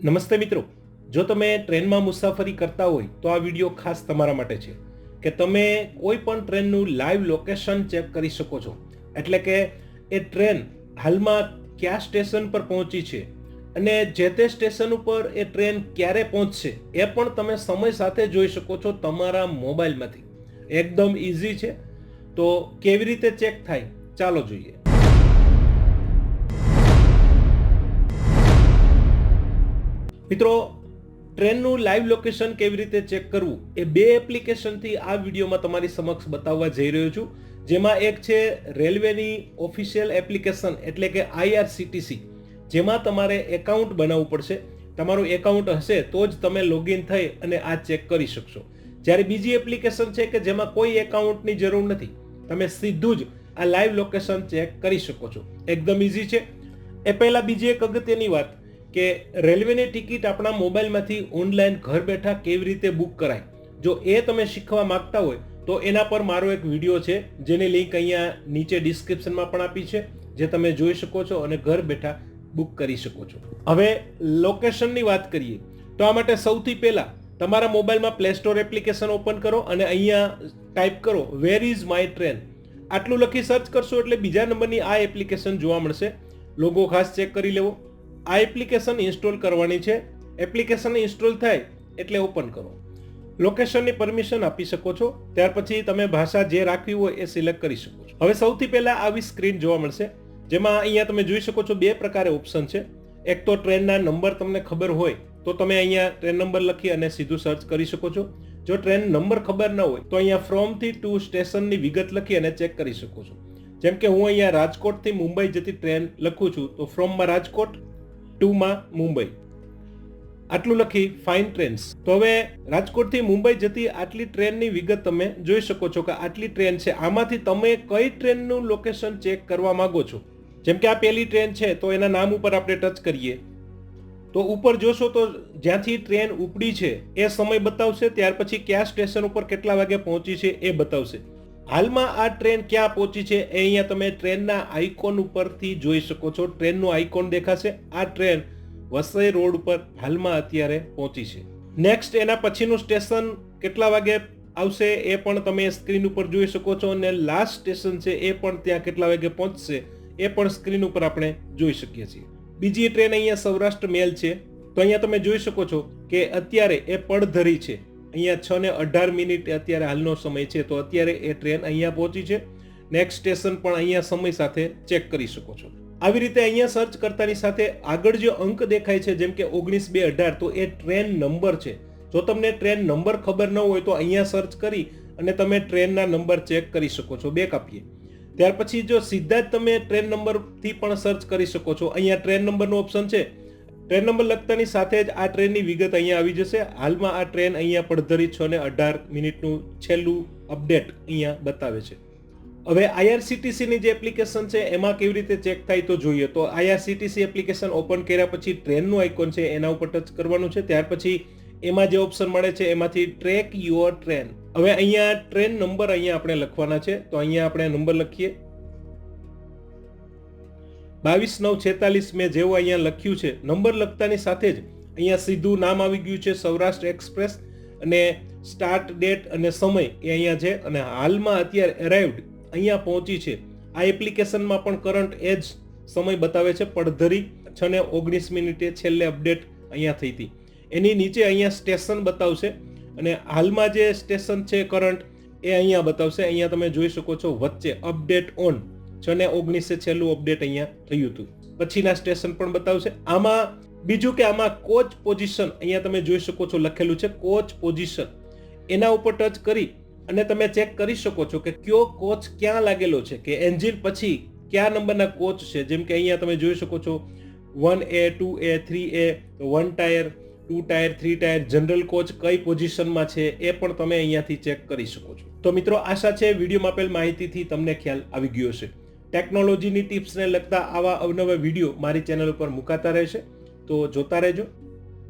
નમસ્તે મિત્રો. જો તમે ટ્રેનમાં મુસાફરી કરતા હોય, તો આ વીડિયો ખાસ તમારા માટે છે. કે તમે કોઈ પણ ટ્રેનનું લાઈવ લોકેશન ચેક કરી શકો છો. એટલે કે એ ટ્રેન હાલમાં કયા સ્ટેશન પર પહોંચી છે અને જે તે સ્ટેશન ઉપર એ ટ્રેન ક્યારે પહોંચશે, એ પણ તમે સમય સાથે જોઈ શકો છો તમારા મોબાઈલમાંથી. એકદમ ઇઝી છે. તો કેવી રીતે ચેક થાય, ચાલો જોઈએ. મિત્રો, ટ્રેનનું લાઈવ લોકેશન કેવી રીતે ચેક કરવું એ બે એપ્લિકેશનથી આ વિડીયોમાં તમારી સમક્ષ બતાવવા જઈ રહ્યો છું. જેમાં એક છે રેલવેની ઓફિશિયલ એપ્લિકેશન એટલે કે આઈઆરસીટીસી જેમાં તમારે એકાઉન્ટ બનાવવું પડશે. તમારું એકાઉન્ટ હશે તો જ તમે લોગિન થઈ અને આ ચેક કરી શકશો. જ્યારે બીજી એપ્લિકેશન છે કે જેમાં કોઈ એકાઉન્ટની જરૂર નથી, તમે સીધું જ આ લાઈવ લોકેશન ચેક કરી શકો છો. એકદમ ઇઝી છે. એ પહેલાં બીજી એક અગત્યની વાત કે રેલવેની ટિકિટ આપણા મોબાઈલમાંથી ઓનલાઈન ઘર બેઠા કેવી રીતે બુક કરાય? જો એ તમે શીખવા માંગતા હોય, તો એના પર મારો એક વીડિયો છે, જેની લિંક અહીંયા નીચે ડિસ્ક્રિપ્શનમાં પણ આપી છે, જે તમે જોઈ શકો છો અને ઘર બેઠા બુક કરી શકો છો. હવે લોકેશનની વાત કરીએ, તો આ માટે સૌથી પહેલાં તમારા મોબાઈલમાં પ્લે સ્ટોર એપ્લિકેશન ઓપન કરો અને અહીંયા ટાઈપ કરો વેર ઇઝ માય ટ્રેન આટલું લખી સર્ચ કરશો એટલે બીજા નંબરની આ એપ્લિકેશન જોવા મળશે. લોગો ખાસ ચેક કરી લેવો. આ એપ્લિકેશન ઇન્સ્ટોલ કરવાની છે. એપ્લિકેશન ઇન્સ્ટોલ થાય એટલે ઓપન કરો. લોકેશનની પરમિશન આપી શકો છો. ત્યાર પછી તમે ભાષા જે રાખવી હોય એ સિલેક્ટ કરી શકો છો. હવે સૌથી પહેલા આવી સ્ક્રીન જોવા મળશે. જેમાં અહીંયા તમે જોઈ શકો છો બે પ્રકારે ઓપ્શન છે. એક તો ટ્રેનના નંબર તમને ખબર હોય, તો તમે અહીંયા ટ્રેન નંબર લખી અને સીધું સર્ચ કરી શકો છો. જો ટ્રેન નંબર ખબર ન હોય, તો અહીંયા ફ્રોમથી ટુ સ્ટેશનની વિગત લખી અને ચેક કરી શકો છો. જેમ કે હું અહીંયા રાજકોટથી મુંબઈ જતી ટ્રેન લખું છું, તો ફ્રોમમાં રાજકોટ ટુમાં મુંબઈ. આટલું લખી ફાઇન ટ્રેન્સ તો હવે રાજકોટથી મુંબઈ જતી આટલી ટ્રેનની વિગત તમે જોઈ શકો છો કે આટલી ટ્રેન છે. આમાંથી તમે કઈ ટ્રેનનું લોકેશન ચેક કરવા માંગો છો? જેમ કે આ પહેલી ટ્રેન છે, તો એના નામ ઉપર આપણે ટચ કરીએ. તો ઉપર જોશો તો જ્યાંથી ટ્રેન ઉપડી છે, એ સમય બતાવશે, ત્યાર પછી કયા સ્ટેશન ઉપર કેટલા વાગે પહોંચી છે, એ બતાવશે. હાલમાં આ ટ્રેન ક્યાં પહોંચી છે એ અહીંયા તમે ટ્રેનના આઇકોન ઉપરથી જોઈ શકો છો. ટ્રેનનું આઇકોન દેખાશે. આ ટ્રેન વસઈ રોડ ઉપર હાલમાં અત્યારે પહોંચી છે. નેક્સ્ટ એના પછીનું સ્ટેશન કેટલા વાગે આવશે એ પણ તમે સ્ક્રીન ઉપર જોઈ શકો છો અને લાસ્ટ સ્ટેશન છે એ પણ ત્યાં કેટલા વાગે પહોંચશે એ પણ સ્ક્રીન ઉપર આપણે જોઈ શકીએ છીએ. બીજી ટ્રેન અહીંયા સૌરાષ્ટ્ર મેલ છે. તો અહીંયા તમે જોઈ શકો છો કે અત્યારે એ પડધરી છે. અહીંયા છ ને અઢાર મિનિટ અત્યારે હાલનો સમય છે, તો અત્યારે એ ટ્રેન અહીંયા પહોંચી છે. નેક્સ્ટ સ્ટેશન પણ અહીંયા સમય સાથે ચેક કરી શકો છો. આવી રીતે અહીંયા સર્ચ કરતાની સાથે આગળ જે અંક દેખાય છે, જેમ કે ઓગણીસ બે અઢાર, તો એ ટ્રેન નંબર છે. જો તમને ટ્રેન નંબર ખબર ન હોય તો અહીંયા સર્ચ કરી અને તમે ટ્રેનના નંબર ચેક કરી શકો છો, બે કાપીએ. ત્યાર પછી જો સીધા જ તમે ટ્રેન નંબરથી પણ સર્ચ કરી શકો છો, અહીંયા ટ્રેન નંબરનો ઓપ્શન છે. ટ્રેન નંબર લખતાની સાથે જ આ ટ્રેનની વિગત અહીંયા આવી જશે. હાલમાં આ ટ્રેન અહીંયા પડધરી છ ને અઢાર મિનિટનું છેલ્લું અપડેટ અહીંયા બતાવે છે. હવે આઈઆરસીટીસીની જે એપ્લિકેશન છે, એમાં કેવી રીતે ચેક થાય તો જોઈએ. તો આઈઆરસીટીસી એપ્લિકેશન ઓપન કર્યા પછી ટ્રેનનું આઇકોન છે, એના ઉપર ટચ કરવાનું છે. ત્યાર પછી એમાં જે ઓપ્શન મળે છે, એમાંથી ટ્રેક યોર ટ્રેન. હવે અહીંયા ટ્રેન નંબર અહીંયા આપણે લખવાના છે. તો અહીંયા આપણે નંબર લખીએ. બાવીસ નવ છેતાલીસ મેં જેવું અહીંયા લખ્યું છે, નંબર લખતાની સાથે જ અહીંયા સીધું નામ આવી ગયું છે, સૌરાષ્ટ્ર એક્સપ્રેસ અને સ્ટાર્ટ ડેટ અને સમય એ અહીંયા છે અને હાલમાં અત્યારે અરાઇવડ અહીંયા પહોંચી છે. આ એપ્લિકેશનમાં પણ કરંટ એ જ સમય બતાવે છે, પડધરી છ ને ઓગણીસ મિનિટે છેલ્લે અપડેટ અહીંયા થઈ હતી. એની નીચે અહીંયા સ્ટેશન બતાવશે અને હાલમાં જે સ્ટેશન છે કરંટ એ અહીંયા બતાવશે. અહીંયા તમે જોઈ શકો છો, વચ્ચે અપડેટ ઓન. છ ને ઓગણીસે છેલ્લું અપડેટ અહીંયા થયું હતું. પછીના સ્ટેશન પણ બતાવશે. આમાં બીજું કે આમાં કોચ પોઝિશન અહીંયા તમે જોઈ શકો છો લખેલું છે કોચ પોઝિશન એના ઉપર ટચ કરી અને તમે ચેક કરી શકો છો કે કયો કોચ ક્યાં લાગેલો છે, કે એન્જિન પછી કયા નંબરના કોચ છે? જેમ કે અહીંયા તમે જોઈ શકો છો one A two A three A one tier two tier three tier general coach કઈ પોઝિશનમાં છે એ પણ તમે અહીંયાથી ચેક કરી શકો છો. તો મિત્રો, આશા છે વિડીયોમાં આપેલ માહિતીથી તમને ખ્યાલ આવી ગયો છે ટેકનોલોજીની ટિપ્સને લગતા આવા અવનવા વીડિયો મારી ચેનલ ઉપર મુકાતા રહેશે. તો જોતા રહેજો.